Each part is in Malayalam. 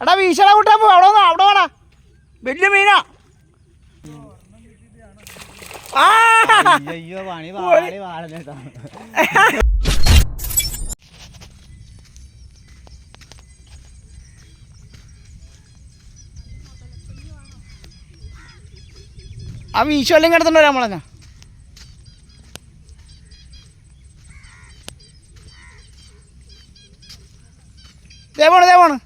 എടാ വീശടാ കൂട്ടാ പോ അവിടെ വന്നോ അവിടെ വേണ വലിയ മീനാ. ആ. അയ്യോ പണി ആ വീശുവെല്ലാം കിടത്തുണ്ടോ നമ്മളങ്ങ ദേവാണ് ദേവാണ്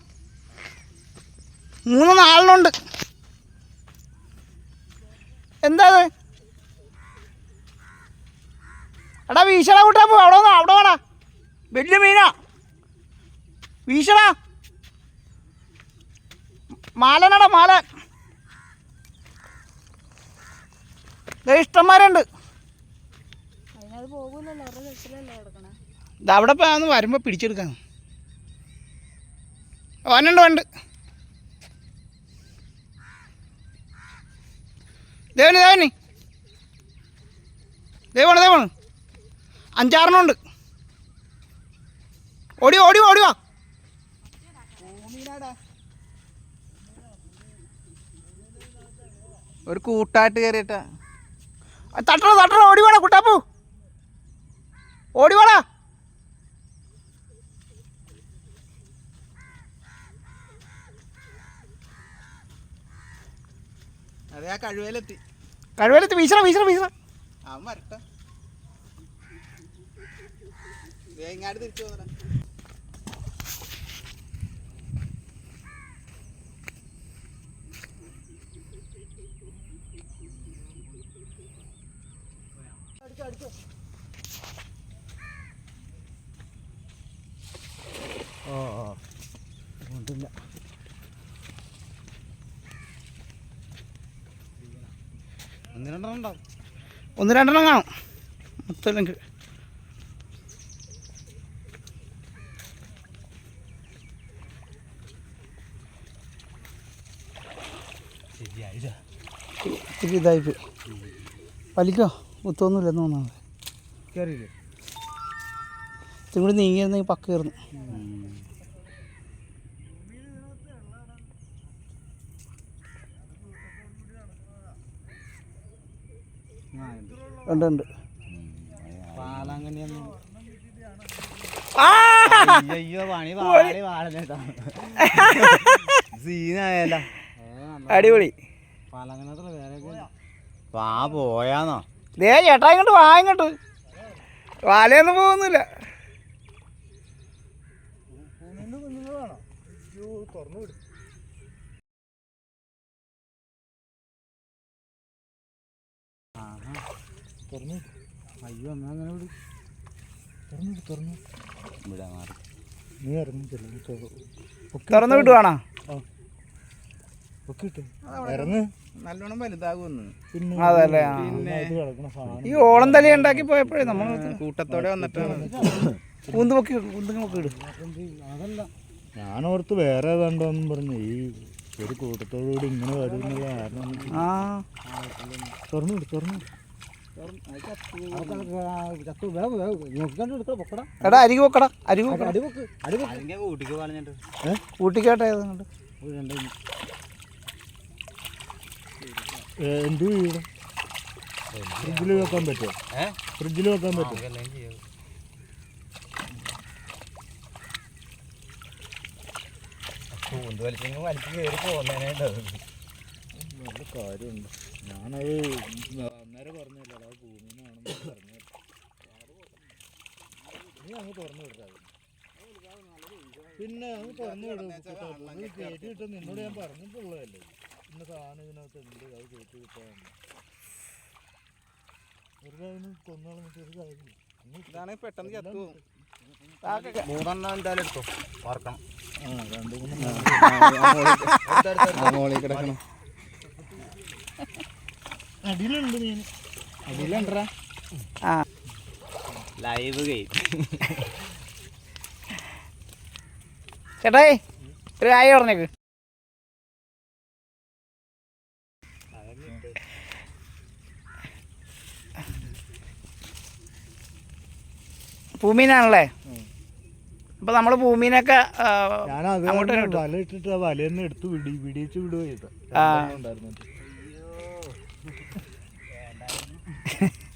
മൂന്ന് നാലിനുണ്ട് എന്താ എടാ വീശടാ കൂട്ടാ പോ അവിടെ വന്നോ അവിടെ വേണ വലിയ മീനാ. വീശടാ. മാലനടാ മാല. ഇഷ്ടന്മാരുണ്ട്. അവിടെ വരുമ്പോൾ പിടിച്ചെടുക്കാം. വന്നുണ്ട് വണ്ട് ദേവന് ദേവന്. ദൈവമാണ് ദൈവമാണ് അഞ്ചാറെണ്ണമുണ്ട് ഓടി ഓടി ഓടി വാ. ഒരു കൂട്ടായിട്ട് കയറിയിട്ടാ തട്ടണോ തട്ടണോ? ഓടി വാടാ കുട്ടാപ്പു. ഓടി വാടാ. അതെ ആ കഴിവേലെത്തി. കഴിവേലത്ത്. വീശണം വീശണം വീശണം. അവൻ വരട്ടെ. ദേ ഇങ്ങാട്ട് തിരിച്ചു പോന്നടാ. ഓ ഓ. കൊണ്ടില്ല ഒന്ന് രണ്ടെണ്ണം ഉണ്ടാവും. ഒന്ന് രണ്ടെണ്ണം കാണും. മൊത്തമില്ലെങ്കിൽ ഇതായി ഇത്തിരി ഇതായിപ്പോയി വലിക്കോ? മുത്തൊന്നുമില്ലെന്ന് തോന്നുന്നത് കയറിയില്ലേ ഇത്തിരി കൂടി നീങ്ങിയിരുന്നെങ്കിൽ പക്ക ഉണ്ട് ഉണ്ട്. അടിപൊളി. പാലങ്ങനത്തുള്ള വേറെ വാ പോയാന്നോ. ദേ ചേട്ടാ ഇങ്ങോട്ട് വാ ഇങ്ങോട്ട്. വാലയൊന്നും പോകുന്നില്ല. തുറന്നു അയ്യോ എന്നാ അങ്ങനെ വിടും. തുറന്നു തുറന്നു. വിടാ മാറി. നീ ഇറങ്ങിട്ടില്ല തുറന്നു വിടുവാണോ? നല്ലോണം വലുതാകുമെന്ന്. അതല്ലേ ഈ ഓളം തലി ഉണ്ടാക്കി പോയപ്പോഴേ നമ്മൾ കൂട്ടത്തോടെ വന്നിട്ടാണ് ഇടും. അതല്ല. ഞാനോർത്ത് വേറെ ഏതാണ്ടോന്നും പറഞ്ഞു ഈ ഒരു കൂട്ടത്തോടുകൂടി ഇങ്ങനെ വരും എന്നുള്ള കാരണം. ആ. തുറന്നു വിട് തുറന്നു. എടാ അരികു വെക്കടാ അരികു കൂട്ടിക്കോട്ടെ ഏതാണ്ട് എന്ത് ഫ്രിഡ്ജിൽ വെക്കാൻ പറ്റുമോ ഫ്രിഡ്ജിൽ വെക്കാൻ പറ്റുമോ കൂന്ത് വലിച്ചെങ്കിൽ വലിച്ച് കയറി പോകുന്നതിനായിട്ട് നല്ല കാര്യമുണ്ട്. ഞാനത് അന്നേരം പറഞ്ഞല്ലോ അത് ഭൂമിനാണെന്ന് പറഞ്ഞു. നീ അങ്ങ് തുറന്നു വിടാതെ പിന്നെ അങ്ങ് തുറന്നു വിടും കയറ്റി കിട്ടും നിന്നോട് ഞാൻ പറഞ്ഞിട്ടുള്ളതല്ലേ. ഇന്ന സാധനം ഇതിനകത്ത് ഉണ്ട് അത് കയറ്റി കിട്ടാൻ. വെറുതെ അതിന് കൊന്നാളെന്നിട്ട് ഒരു കാര്യമില്ല. ഇതാണെങ്കിൽ പെട്ടെന്ന് ചത്തു പോകും. മൂന്നെണ്ണം എന്തായാലും എടുത്തു? ഓർക്കണം ആ രണ്ട് മൂന്ന് മോളിൽ കിടക്കണം. അടിയിലുണ്ട് മീൻ. അതിലുണ്ടാ ആ. ലൈവ് ഗെയിം ചേട്ടായി ഒരു ആയി പറഞ്ഞേക്ക് പൂമീനാണല്ലേ? അപ്പൊ നമ്മൾ ഭൂമിനൊക്കെ അങ്ങോട്ട്